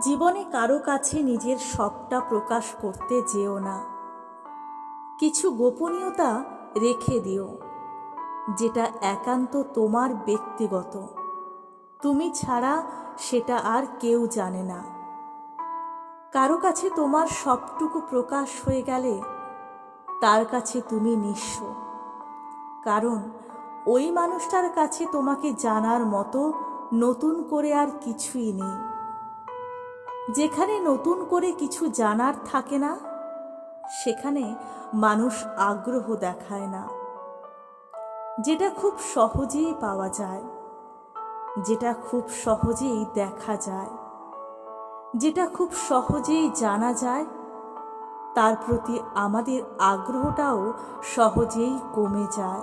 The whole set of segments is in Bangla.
জীবনে কারও কাছে নিজের সবটা প্রকাশ করতে যেও না। কিছু গোপনীয়তা রেখে দিও, যেটা একান্ত তোমার ব্যক্তিগত। তুমি ছাড়া সেটা আর কেউ জানে না। কারও কাছে তোমার সবটুকু প্রকাশ হয়ে গেলে তার কাছে তুমি নিঃস্ব। কারণ ওই মানুষটার কাছে তোমাকে জানার মতো নতুন করে আর কিছুই নেই। যেখানে নতুন করে কিছু জানার থাকে না, সেখানে মানুষ আগ্রহ দেখায় না। যেটা খুব সহজেই পাওয়া যায়, যেটা খুব সহজেই দেখা যায়, যেটা খুব সহজেই জানা যায়, তার প্রতি আমাদের আগ্রহটাও সহজেই কমে যায়।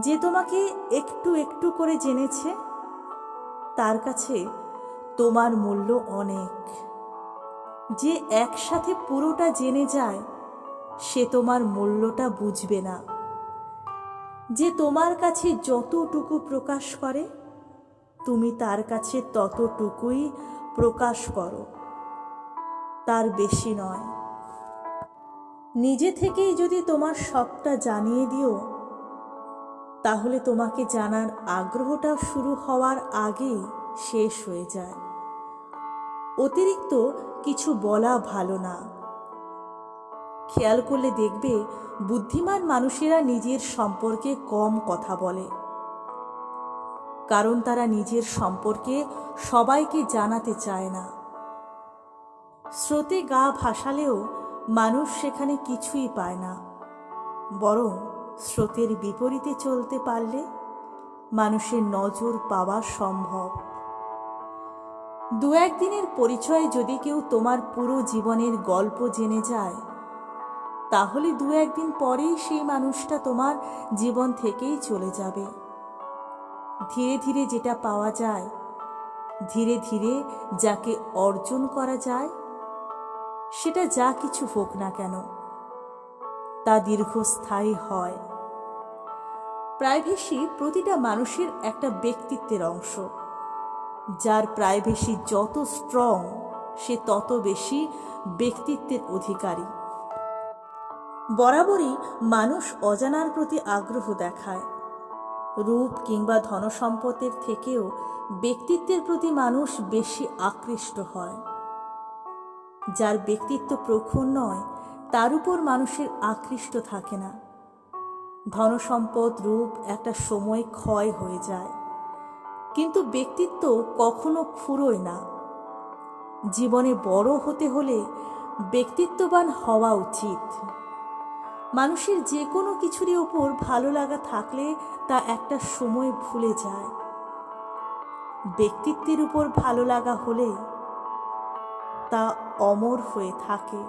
যে তোমাকে একটু একটু করে জেনেছে, তার কাছে তোমার মূল্য অনেক। যে একসাথে পুরোটা জেনে যায়, সে তোমার মূল্যটা বুঝবে না। যে তোমার কাছে যতটুকু প্রকাশ করে, তুমি তার কাছে ততটুকুই প্রকাশ করো। তার বেশি নয়। নিজে থেকেই যদি তোমার সবটা জানিয়ে দিও, তাহলে তোমাকে জানার আগ্রহটা শুরু হওয়ার আগেই শেষ হয়ে যায়। অতিরিক্ত কিছু বলা ভালো না। খেয়াল করলে দেখবে বুদ্ধিমান মানুষেরা নিজের সম্পর্কে কম কথা বলে। কারণ তারা নিজের সম্পর্কে সবাইকে জানাতে চায় না। স্রোতে গা ভাসালেও মানুষ সেখানে কিছুই পায় না। বরং স্রোতের বিপরীতে চলতে পারলে মানুষের নজর পাওয়া সম্ভব। দু একদিনের পরিচয়ে যদি কেউ তোমার পুরো জীবনের গল্প জেনে যায়, তাহলে দু একদিন পরেই সেই মানুষটা তোমার জীবন থেকেই চলে যাবে। ধীরে ধীরে যেটা পাওয়া যায়, ধীরে ধীরে যাকে অর্জন করা যায়, সেটা যা কিছু হোক না কেন, তা দীর্ঘস্থায়ী হয়। প্রাইভেসি প্রতিটা মানুষের একটা ব্যক্তিত্বের অংশ। যার প্রাইভেসি যত স্ট্রং সে তত বেশি ব্যক্তিত্বের অধিকারী। বরাবরই মানুষ অজানার প্রতি আগ্রহ দেখায়। রূপ কিংবা ধনসম্পদের থেকেও ব্যক্তিত্বের প্রতি মানুষ বেশি আকৃষ্ট হয়। যার ব্যক্তিত্ব প্রখর নয়, তার উপর মানুষের আকৃষ্ট থাকে না। ধনসম্পদ, রূপ একটা সময় ক্ষয় হয়ে যায়। কিন্তু ব্যক্তিত্ব কখনো ফুরোয় না। জীবনে বড় হতে হলে ব্যক্তিত্ববান হওয়া উচিত। মানুষের যে কোনো কিছুরই ওপর ভালো লাগা থাকলে তা একটা সময় ভুলে যায়। ব্যক্তিত্বের উপর ভালো লাগা হলে তা অমর হয়ে থাকে।